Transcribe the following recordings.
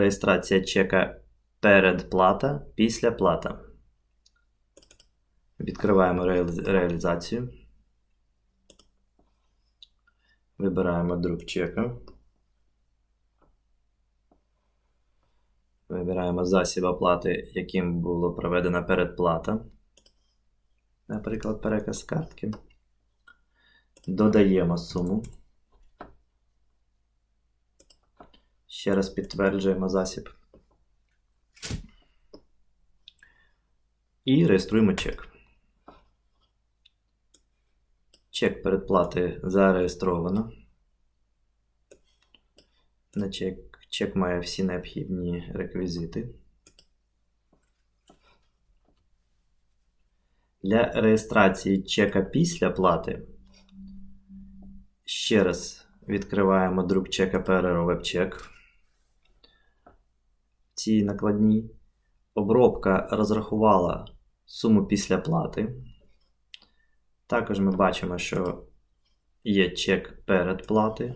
реєстрація чека передплата, після плата. Відкриваємо реалі- реалізацію. Вибираємо друк чека. Вибираємо засіб оплати, яким було проведена передплата. Наприклад, переказ картки. Додаємо суму. Ще раз підтверджуємо засіб. І реєструємо чек. Чек передплати зареєстровано. На чек, чек має всі необхідні реквізити. Для реєстрації чека після плати ще раз відкриваємо друк чека ПРРО вебчек. В цій накладній обробка розрахувала суму після плати. Також ми бачимо, що є чек передплати.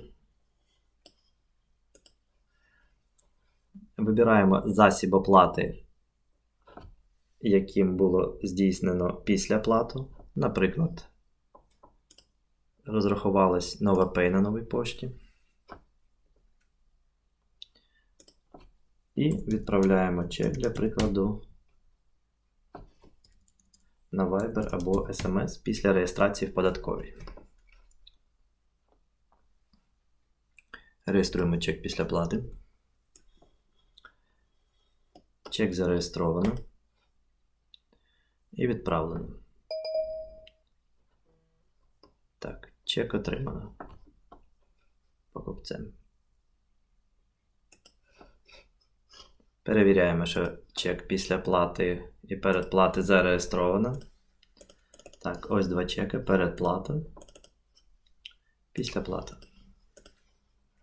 Вибираємо засіб оплати, яким було здійснено після плату. Наприклад, розрахувалась нова пей на новій пошті. І відправляємо чек для прикладу на Viber або SMS після реєстрації в податковій. Реєструємо чек після плати. Чек зареєстровано і відправлено. Так, чек отримано покупцем. Перевіряємо, що чек після плати і передплати зареєстровано. Так, ось два чеки. Передплата. Після плата.